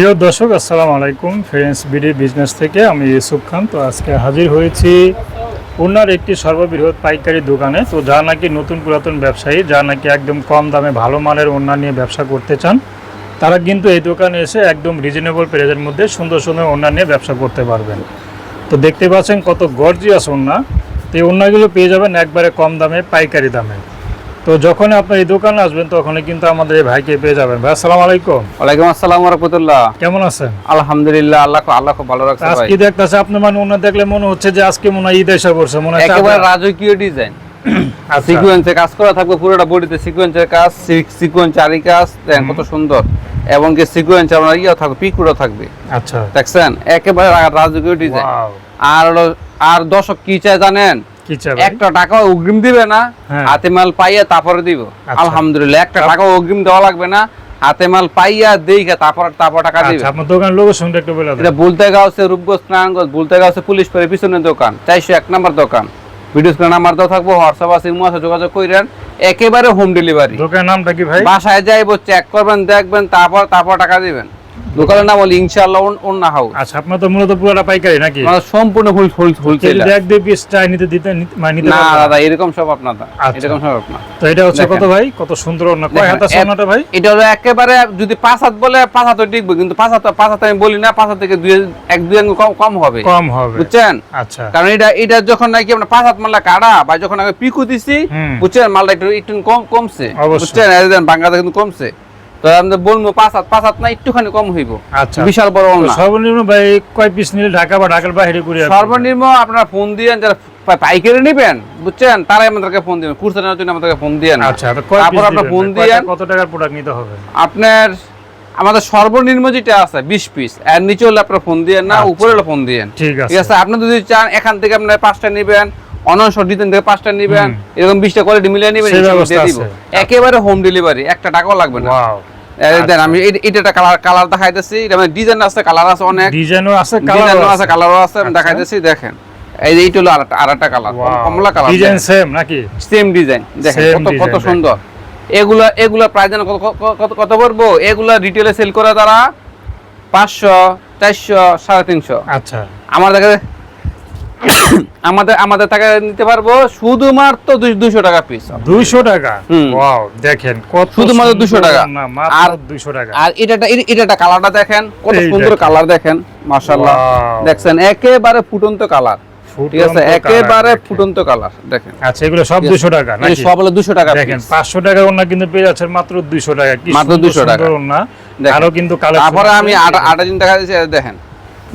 প্রিয় দর্শক, আসসালামু আলাইকুম। ফ্রেন্ডস, বিডি বিজনেস থেকে আমি ইউসুফ খান। তো আজকে হাজির হয়েছি ওনার একটি সর্ববৃহৎ পাইকারি দোকানে। তো যা নাকি নতুন পুরাতন ব্যবসায়ী যা নাকি একদম কম দামে ভালো মানের ওনা নিয়ে ব্যবসা করতে চান, তারা কিন্তু এই দোকানে এসে একদম রিজনেবল প্রাইজের মধ্যে সুন্দর সুন্দর ওনা নিয়ে ব্যবসা করতে পারবেন। তো দেখতে পাচ্ছেন কত গর্জিয়াস ওনা তো এই ওনাগুলো পেয়ে যাবেন একবারে কম দামে, পাইকারি দামে। তো যখন আপনি এই দোকানে আসবেন তখনই কিন্তু আমাদের এই ভাইকে পেয়ে যাবেন। ভাই আসসালামু আলাইকুম। ওয়ালাইকুম আসসালাম রহমতুল্লাহ। কেমন আছেন? আলহামদুলিল্লাহ আল্লাহ আল্লাহ খুব ভালো রাখছে ভাই। আজকে দেখতেছে আপনি মানে ওনা দেখলে মনে হচ্ছে যে আজকে মনে হয় ঈদ এসে পড়ছে মনে হয় একেবারে রাজকীয় ডিজাইন আচ্ছা, সিকোয়েন্সে কাজ করা থাকবে পুরোটা বডিতে সিকোয়েন্সের কাজ সিকোয়েন্স চারি কাজ দেখেন কত সুন্দর। এবং কি সিকোয়েন্স আপনার ইয়ে থাকবে পিকুরও থাকবে। আচ্ছা। দেখছেন? একেবারে রাজকীয় ডিজাইন আর আর দর্শক কি চায় জানেন? একটা টাকা অগ্রিম দিবে না হ্যাঁ। হাতে মাল পাইয়া তারপরে দিব। আচ্ছা। আলহামদুলিল্লাহ একটা টাকা অগ্রিম দেওয়া লাগবে না হাতে মাল পাইয়া তারপর তারপর টাকা দিবে। আচ্ছা আপনার দোকান লোকেশনটা একটু বলে এটা বলতে রূপগঞ্জ স্নানগঞ্জ বলতে পুলিশ পরে পিছনের দোকান চারশো এক নাম্বার দোকান। ভিডিও স্ক্রিন নাম্বার দেওয়া থাকব হোয়াটসঅ্যাপ আছে ইমো আছে যোগাযোগ করেন একেবারে হোম ডেলিভারি। দোকানের নামটা কি ভাই? বাসায় যাইবো চেক করবেন দেখবেন তারপর তারপর টাকা দিবেন। দোকানের নাম হলো ইনশাআল্লাহ অন্য হাউস। আচ্ছা আপনার তো মূলত পুরোটা পাইকারি নাকি? সম্পূর্ণ ফুল ফুল কেউ হোলসেল যদি এক দুই পিস চাই নিতে দিতে মানে না দাদা এরকম সব আপনার আচ্ছা। এরকম সব আপনার। তো এটা হচ্ছে কত ভাই? কত সুন্দর কয় হাত ওনাটা ভাই? এটা হলো একেবারে যদি পাঁচ হাত বলে পাঁচ হাত টিকবে কিন্তু পাঁচ হাত পাঁচ হাত আমি বলি না পাঁচ হাত থেকে দুই এক দুই আঙ্গুল কম কম হবে। কম হবে। বুঝছেন? আচ্ছা। কারণ এটা এটা যখন নাকি আমরা পাঁচ হাত মালটা কাটা বা যখন আমি পিকু দিছি বুঝছেন? মালটা একটু একটু কম কমছে। বুঝছেন? বাংলাদেশ কিন্তু কমছে। তো আমরা বলব পাঁচ হাত পাঁচ হাত না একটুখানি কম হইব। আচ্ছা। বিশাল বড় না সর্বনিম্ন ভাই কয় পিস নিলে ঢাকা বা ঢাকার বাইরে করে সর্বনিম্ন আপনারা ফোন দিয়েন যারা পাইকারি নেবেন বুঝছেন? তারাই আমাদেরকে ফোন দিবেন। কুরসা নেওয়ার জন্য আমাদেরকে ফোন দিয়েন আচ্ছা তারপর আপনার ফোন ভাই? কত টাকার প্রোডাক্ট নিতে হবে? আপনার আমাদের সর্বনিম্ন যেটা আছে বিশ পিস এর নিচে হলে আপনার ফোন দিয়েন না আচ্ছা। উপরে হলে ফোন দিয়েন ঠিক আছে? আপনি যদি চান এখান থেকে আপনার পাঁচটা নেবেন। অনশো ডিজাইন থেকে পাঁচটা নেবেন এরকম বিশটা কোয়ালিটি মিলিয়ে নেবেন। একেবারে হোম ডেলিভারি একটা টাকাও লাগবে না। দেন আচ্ছা। আমি এটা কালার কালার দেখাইতেছি এটা মানে ডিজাইন আছে কালার আছে অনেক। ডিজাইনও আছে কালারও আছে। কালারও আছে আমি আচ্ছা। দেখাইতেছি দেখেন। এই যে এইটা হলো আরেকটা কালার কমলা কালার ডিজাইন সেম নাকি? সেম ডিজাইন দেখেন কত কত সুন্দর। এগুলা এগুলা প্রাইস কত কত- কত কত পড়ব? এগুলা রিটেলে সেল করে তারা পাঁচশো চারশো সাড়ে তিনশো। আচ্ছা। আমার দেখা আমাদের আমাদের টাকা নিতে পারব শুধুমাত্র দুইশো টাকা পিস দুইশো টাকা? ওয়াও দেখেন কত শুধুমাত্র 200 টাকা। আর- দুইশো টাকা। আর এটা এটা কালারটা দেখেন কত সুন্দর কালার দেখেন মাশাআল্লাহ। Wow. দেখছেন একেবারে ফুটন্ত কালার ঠিক আছে একেবারে ফুটন্ত কালার দেখেন। আচ্ছা এগুলো সব টাকা নাকি? সব হলো টাকা দেখেন piece। পাঁচশো টাকার ওনা কিন্তু পেয়ে যাচ্ছেন মাত্র দুইশো টাকা। কি মাত্র 200 টাকা। ওনা আরও কিন্তু কালার তারপরে আমি দেখেন।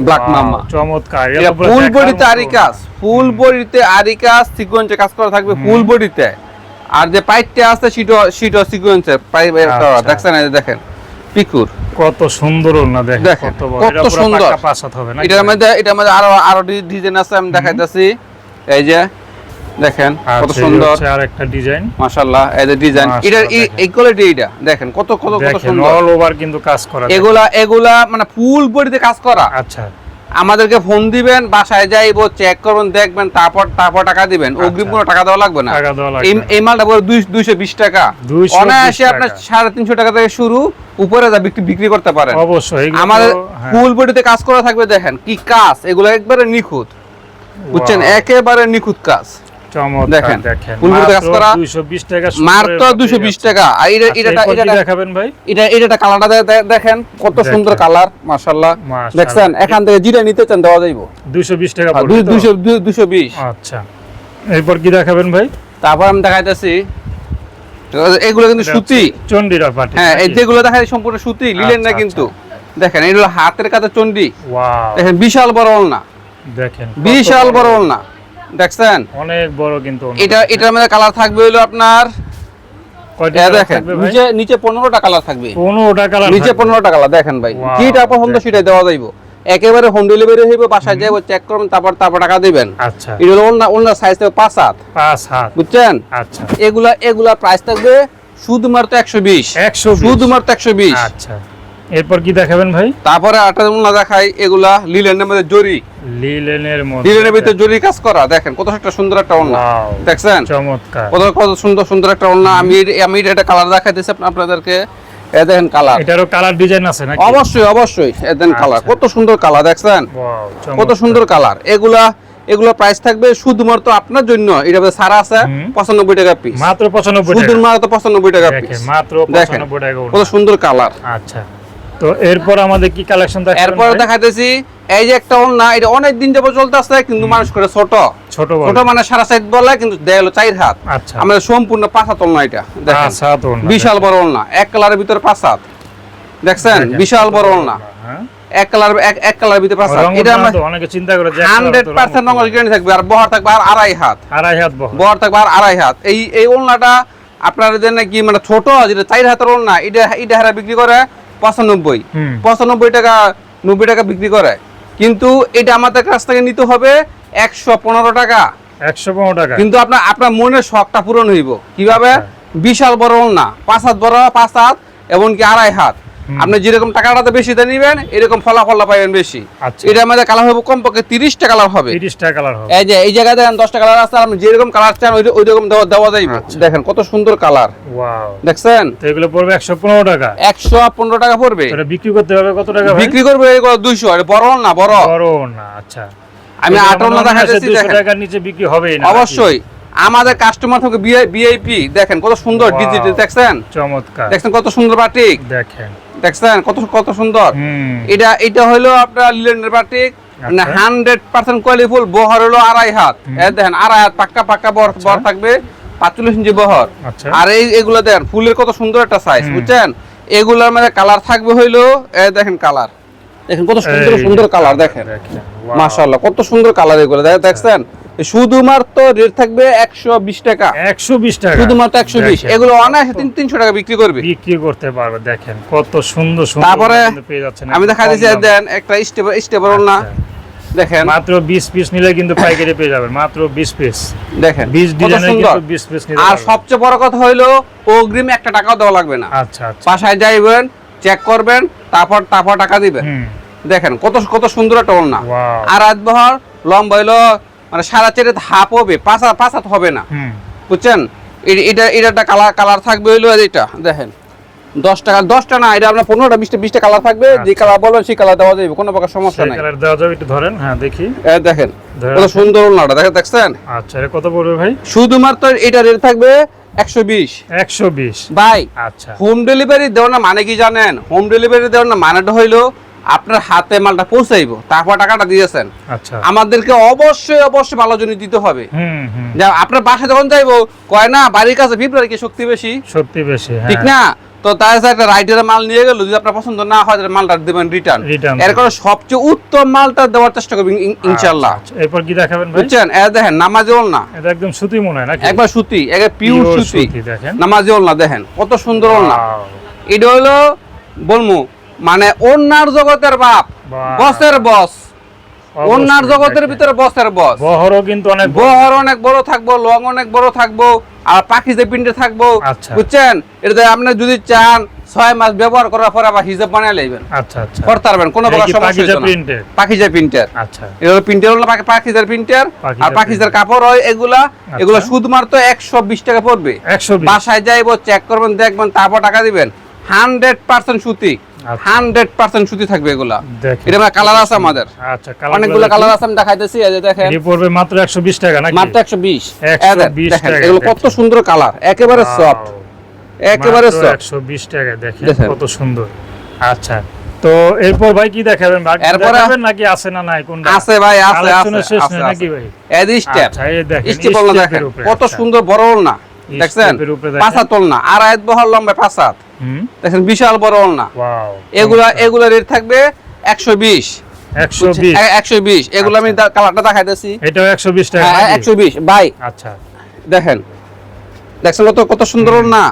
ব্ল্যাক মামা চমৎকার। এটা ফুল বডিতে আরি কাজ ফুল বডিতে আরি কাজ সিকোয়েন্সে কাজ করা থাকবে ফুল বডিতে আর যে পাইপটা আছে সিটো সিটো সিকোয়েন্সে পাইপ আচ্ছা। দেখছেন এই যে দেখেন পিকুর। কত সুন্দর না দেখেন কত এটা সুন্দর। এটার মধ্যে এটার মধ্যে আরও আরও ডিজাইন আছে আমি দেখাইতেছি। এই যে দেখেন কত আচ্ছা, এই সুন্দর। হচ্ছে আরেকটা ডিজাইন। মাশাআল্লাহ ডিজাইন এটার এই- কোয়ালিটি এটা দেখেন কত কত কত সুন্দর। অল ওভার কিন্তু কাজ করা এগুলা এগুলা মানে ফুল বডিতে কাজ করা। আচ্ছা। আমাদেরকে ফোন দিবেন বাসায় যাইব চেক করবেন দেখবেন তারপর তারপর টাকা দিবেন। অগ্রিম কোনো টাকা দেওয়া লাগবে না। এই মালটা পড়ে দুইশো বিশ টাকা। অনায়াসে আপনার সাড়ে তিনশো টাকা থেকে শুরু উপরে যা বিক্রি বিক্রি করতে পারেন। অবশ্যই আমাদের হ্যাঁ, ফুল বডিতে কাজ করা থাকবে দেখেন কি কাজ। এগুলো একবারে নিখুঁত। বুঝছেন? একেবারে নিখুঁত কাজ। দেখেন, দেখেন। ফুল বডিতে কাজ মাত্র করা, 220 টাকা মাত্র দুশো বিশ টাকা। আর এটা আচ্ছা, এটা এরপর কি এটা দেখাবেন ভাই? এটা এটা কালারটা দেখেন কত সুন্দর কালার মাশাআল্লাহ। দেখছেন এখান থেকে যেটা নিতে চান দেওয়া যাইব। 220 টাকা হ্যাঁ, আচ্ছা। এরপর কি দেখাবেন ভাই? তারপর আমি দেখাইতেছি এগুলো কিন্তু সুতি। চন্ডিরা পাটি হ্যাঁ এই যেগুলো দেখাই সম্পূর্ণ সুতি লিলেন না আচ্ছা, কিন্তু। দেখেন এগুলো হাতের কাছে চন্ডি দেখেন বিশাল বড় ওলনা। দেখেন বিশাল বড়। ওলনা। দেখছেন? অনেক বড় কিন্তু এটা এটার মধ্যে কালার থাকবে হলো আপনার কয়টা এটা কালার দেখেন নিচে নিচে পনেরোটা কালার থাকবে। 15টা কালার নিচে পনেরোটা কালার দেখেন ভাই। যেটা পছন্দ দেখেন। দেওয়া যাইব। একেবারে হোম ডেলিভারি হইবে বাসায় যাইব চেক করবেন তারপর তারপর টাকা দিবেন। আচ্ছা। এটা হলো সাইজ থাকবে পাঁচ হাত। পাঁচ হাত। বুঝছেন? আচ্ছা। এগুলা এগুলা প্রাইস থাকবে শুধুমাত্র একশো বিশ। 120 শুধুমাত্র একশো বিশ। আচ্ছা। এরপর কি দেখাবেন ভাই? তারপরে আটা উল্লা দেখাই এগুলা লিলেনের মধ্যে জরি। লিলেনের মধ্যে। লিলেনের ভিতরে জরি কাজ করা দেখেন কত একটা সুন্দর একটা Wow, দেখছেন? চমৎকার। কত কত সুন্দর সুন্দর একটা ওড়না। আমি আমি এটা কালার দেখাইতেছি আপ- আপনাদেরকে। এ দেখেন কালার এটারও কালার ডিজাইন আছে নাকি? অবশ্যই অবশ্যই। এ দেখেন কালার আচ্ছা। কত সুন্দর কালার দেখছেন? কত সুন্দর কালার এগুলা এগুলা প্রাইস থাকবে শুধুমাত্র আপনার জন্য। এটা সারা আছে পঁচানব্বই টাকা পিস মাত্র পঁচানব্বই শুধুমাত্র পঁচানব্বই টাকা পিস মাত্র দেখেন পঁচানব্বই টাকা কত সুন্দর কালার আচ্ছা। তো এরপর আমাদের কি কালেকশন এরপরে দেখাইতেছি এই যে একটা ওন্না এটা অনেক দিন যাবত চলতেছে কিন্তু মানুষ করে ছোট। ছোট ছোট মানে সারা সাইড বলে কিন্তু দেয় হলো চার হাত। আচ্ছা। আমাদের সম্পূর্ণ পাঁচ হাত ওন্না এটা দেখেন। বিশাল বড় ওন্না এক কালারের ভিতরে পাঁচ হাত। দেখছেন? বিশাল বড় ওন্না হ্যাঁ। এক কালার এক কালারের ভিতরে পাঁচ হাত। এটা আমরা অনেকে চিন্তা করে যে এক হান্ড্রেড কালার তো পার্সেন্ট রঙের গ্যারান্টি থাকবে আর বহর থাকবে আর আড়াই হাত। আড়াই হাত বহর। বহর থাকবে আর আড়াই হাত। এই এই ওলনাটা আপনারা যে নাকি মানে ছোট যেটা চার হাতের ওলনা এটা এটা হারা বিক্রি করে পঁচানব্বই। পঁচানব্বই টাকা নব্বই টাকা বিক্রি করে। কিন্তু এটা আমাদের কাছ থেকে নিতে হবে একশো পনেরো টাকা। একশো পনেরো টাকা। কিন্তু আপনার আপনার মনের শখটা পূরণ হইব। কীভাবে? আচ্ছা। বিশাল বড় না পাঁচ হাত বড় পাঁচ হাত এমনকি আড়াই হাত। আপনি যেরকম টাকাটা বেশি দিয়ে নিবেন এরকম ফলাফলটা পাবেন বেশি। এটা আমাদের কালার হবে কমপক্ষে তিরিশটা কালার হবে। তিরিশটা কালার হবে। এই যে এই জায়গায় দেখেন দশটা কালার আছে আপনি যেরকম কালার চান ওই ওই রকম দেওয়া দেওয়া যাইবে। আচ্ছা। দেখেন কত সুন্দর কালার ওয়াও দেখছেন? এগুলো পড়বে একশো পনেরো টাকা। একশো পনেরো টাকা পড়বে। এটা বিক্রি করতে হবে কত টাকা বিক্রি করবে এগুলো দুইশো। বড় না বড়। বড় না আচ্ছা। আমি এটা আঠারো 200 দেখেন। টাকার নিচে বিক্রি হবে না অবশ্যই। আমাদের কাস্টমার থেকে বিআইপি দেখেন কত সুন্দর. ডিজিটাল দেখছেন? চমৎকার। দেখছেন কত সুন্দর বাটিক দেখেন। দেখছেন কত কত সুন্দর? এটা এটা হলো আপনার লিলেন্ডের বাটিক মানে আচ্ছা। হান্ড্রেড পার্সেন্ট কোয়ালিফুল বহর হলো আড়াই হাত। দেখেন আড়াই হাত পাক্কা পাক্কা বহর বহর থাকবে পাঁচচল্লিশ ইঞ্চি বহর। আচ্ছা। আর এই এগুলো দেখেন ফুলের কত সুন্দর একটা সাইজ বুঝছেন? এগুলোর মধ্যে কালার থাকবে হইল দেখেন কালার দেখেন কত সুন্দর সুন্দর কালার দেখেন। মাশাআল্লাহ কত সুন্দর কালার এগুলো দেখ- দেখছেন? শুধুমাত্র রেট থাকবে একশো বিশ টাকা। একশো বিশ টাকা। শুধুমাত্র একশো বিশ। এগুলো অনায়াসে তিন তিনশো টাকা বিক্রি করবে। বিক্রি করতে পারবে দেখেন। কত সুন্দর সুন্দর তারপরে আমি দেখা দিচ্ছি দেন একটা না। আচ্ছা। দেখেন। মাত্র বিশ পিস নিলে কিন্তু পাইকারি পেয়ে যাবেন মাত্র বিশ পিস দেখেন বিশ কত ডিজাইনের সুন্দর কিন্তু বিশ পিস নিতে আর সবচেয়ে বড় কথা হইল অগ্রিম একটা টাকাও দেওয়া লাগবে না। আচ্ছা আচ্ছা। বাসায় যাইবেন চেক করবেন তারপর তারপর টাকা দিবেন। দেখেন কত কত সুন্দর একটা ওড়না আর রাত বহর লম্বা হইল মানে সারা চেরে হাফ হবে পাঁচ হাত পাঁচ হাত হবে না। বুঝছেন? এটা এটা একটা কালার কালার থাকবে হইল এই এটা দেখেন। দশ টাকা দশটা না এটা আপনার পনেরোটা বিশটা বিশটা কালার থাকবে যে। কালার বলবেন সেই কালার দেওয়া যাবে কোনো প্রকার সমস্যা নাই। কালার দেওয়া যাবে একটু ধরেন হ্যাঁ দেখি। দেখেন কত সুন্দর দেখেন দেখছেন? আচ্ছা এটা কত পড়বে ভাই? শুধুমাত্র এটা রেট থাকবে একশো বিশ। একশো বিশ। বাই আচ্ছা। হোম ডেলিভারি দেওয়ার না মানে কি জানেন? হোম ডেলিভারি দেওয়ার না মানেটা হইল আপনার হাতে মালটা পৌঁছাইব তারপর টাকাটা দিয়েছেন। আচ্ছা। আমাদেরকে অবশ্যই অবশ্যই ভালো জিনিস দিতে হবে। হুম হুম। আপনার বাসা যখন যাইবো কয় না বাড়ির কাছে ফিরবে কি শক্তি বেশি? সত্যি বেশি হ্যাঁ। ঠিক না? তো তার একটা রাইডারের মাল নিয়ে গেল যদি আপনার পছন্দ না হয় তাহলে মালটা দেবেন রিটার্ন এর কারণে সবচেয়ে উত্তম মালটা দেওয়ার চেষ্টা করবেন ইন- ইনশাল্লাহ আচ্ছা, এরপর কি দেখাবেন ভাই? বুঝছেন? এ দেখেন নামাজেও না এটা একদম সুতি মনে হয় নাকি? একবার সুতি একবার পিওর সুতি। দেখেন। নামাজেও না দেখেন কত সুন্দর না এটা হলো বলমু মানে অন্যার জগতের বাপ। বসের বস। অন্যার জগতের ভিতরে বসের বস। বহরও কিন্তু অনেক বহর অনেক বড় থাকব লং অনেক বড় থাকব আর পাখি যে পিন্ডে থাকব আচ্ছা। বুঝছেন? এটাতে আপনি যদি চান ছয় মাস ব্যবহার করার পর আবার হিসাব বানিয়ে লইবেন। আচ্ছা আচ্ছা। করতে পারবেন কোনো প্রকার সমস্যা হইতো না। প্রিন্টের প্রিন্টার আচ্ছা। এটা হলো প্রিন্টার হলো পাখি- পাখিজার প্রিন্টার আর পাখিজার কাপড় হয় এগুলা। এগুলো শুধুমাত্র একশো বিশ টাকা পড়বে। একশো বিশ। বাসায় যাইবো চেক করবেন দেখবেন তারপর টাকা দিবেন। হান্ড্রেড পার্সেন্ট সুতি। আচ্ছা। হান্ড্রেড পার্সেন্ট সুতি থাকবে এগুলা। এটা কালার আছে আমাদের। আচ্ছা কালার অনেকগুলো কালার আছে আমি দেখাইতেছি এই যে দেখেন। এটি পড়বে মাত্র একশো বিশ টাকা নাকি? মাত্র একশো বিশ। 120 টাকা, এগুলো কত সুন্দর কালার একেবারে সফট একেবারে সফট একশো বিশ টাকা দেখেন। কত সুন্দর। আচ্ছা তো এরপর ভাই কি দেখাবেন এরপরে- দেখাবেন নাকি আছে না নাই কোনটা? আছে ভাই আছে আছে শেষ নাকি ভাই? এই স্টেপ আচ্ছা এই দেখেন স্টেপ দেখেন। কত আচ্ছা। সুন্দর বড় না দেখছেন। পাঁচা তোল না আর আয়াত বহর লম্বা পাঁচ দেখেন বিশাল বড় না ওয়াও। এগুলা এগুলা রেট থাকবে একশো বিশ। একশো বিশ। এগুলো আমি কালারটা দেখাইতেছি। এটাও একশো বিশ টাকা হ্যাঁ একশো বিশ। বাই আচ্ছা। দেখেন। দেখছেন কত কত সুন্দর না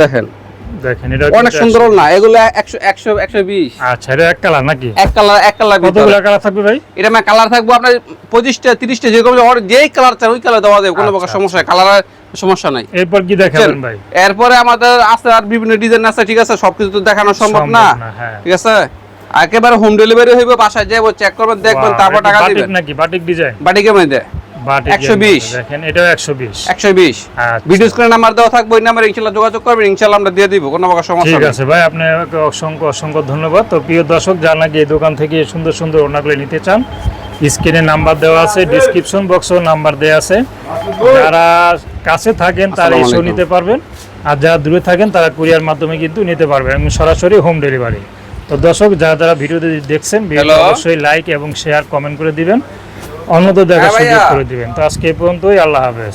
দেখেন। দেখেন এটা অনেক সুন্দর না এগুলো আচ্ছা এটা এক কালার নাকি? এক কালার এক কালার কতগুলো কালার থাকবে ভাই? এটা মানে কালার থাকব আপনার পঁচিশটা তিরিশটা যেরকম ওর যেই কালার চান ওই কালার দেওয়া যাবে কোনো আচ্ছা, প্রকার সমস্যা কালার সমস্যা নাই। এরপর কি দেখাবেন ভাই? এরপরে আমাদের আছে আর বিভিন্ন ডিজাইন আছে ঠিক আছে? সবকিছু তো দেখানো সম্ভব না। হ্যাঁ। ঠিক আছে? একেবারে হোম ডেলিভারি হইবে বাসায় যাব চেক করবেন দেখবেন তারপর টাকা বাটিক দিবেন। নাকি? বাটিক ডিজাইন বাড়ি কেমন দেয় বাটি 120 দেখেন এটাও একশো বিশ। একশো বিশ। আচ্ছা। ভিডিও স্ক্রিনে নাম্বার দেওয়া থাকবে ওই নাম্বারে ইনশাল্লাহ যোগাযোগ করবেন ইনশাল্লাহ আমরা দিয়ে দিব কোনো প্রকার সমস্যা ঠিক আছে ভাই আপনাকে অসংখ্য অসংখ্য ধন্যবাদ। তো প্রিয় দর্শক যারা নাকি এই দোকান থেকে সুন্দর সুন্দর ওড়নাগুলো নিতে চান স্ক্রিনে নাম্বার দেওয়া আছে ডিসক্রিপশন বক্সেও নাম্বার দেওয়া আছে। যারা কাছে থাকেন তারা এসেও নিতে পারবেন। আর যারা দূরে থাকেন তারা কুরিয়ার মাধ্যমে কিন্তু নিতে পারবেন এবং সরাসরি হোম ডেলিভারি তো দর্শক যারা যারা ভিডিওতে দেখছেন ভিডিও অবশ্যই লাইক এবং শেয়ার কমেন্ট করে দিবেন। অন্যদের দেখা হ্যাঁ সুযোগ করে দিবেন। তো আজকে এই পর্যন্তই আল্লাহ হাফেজ।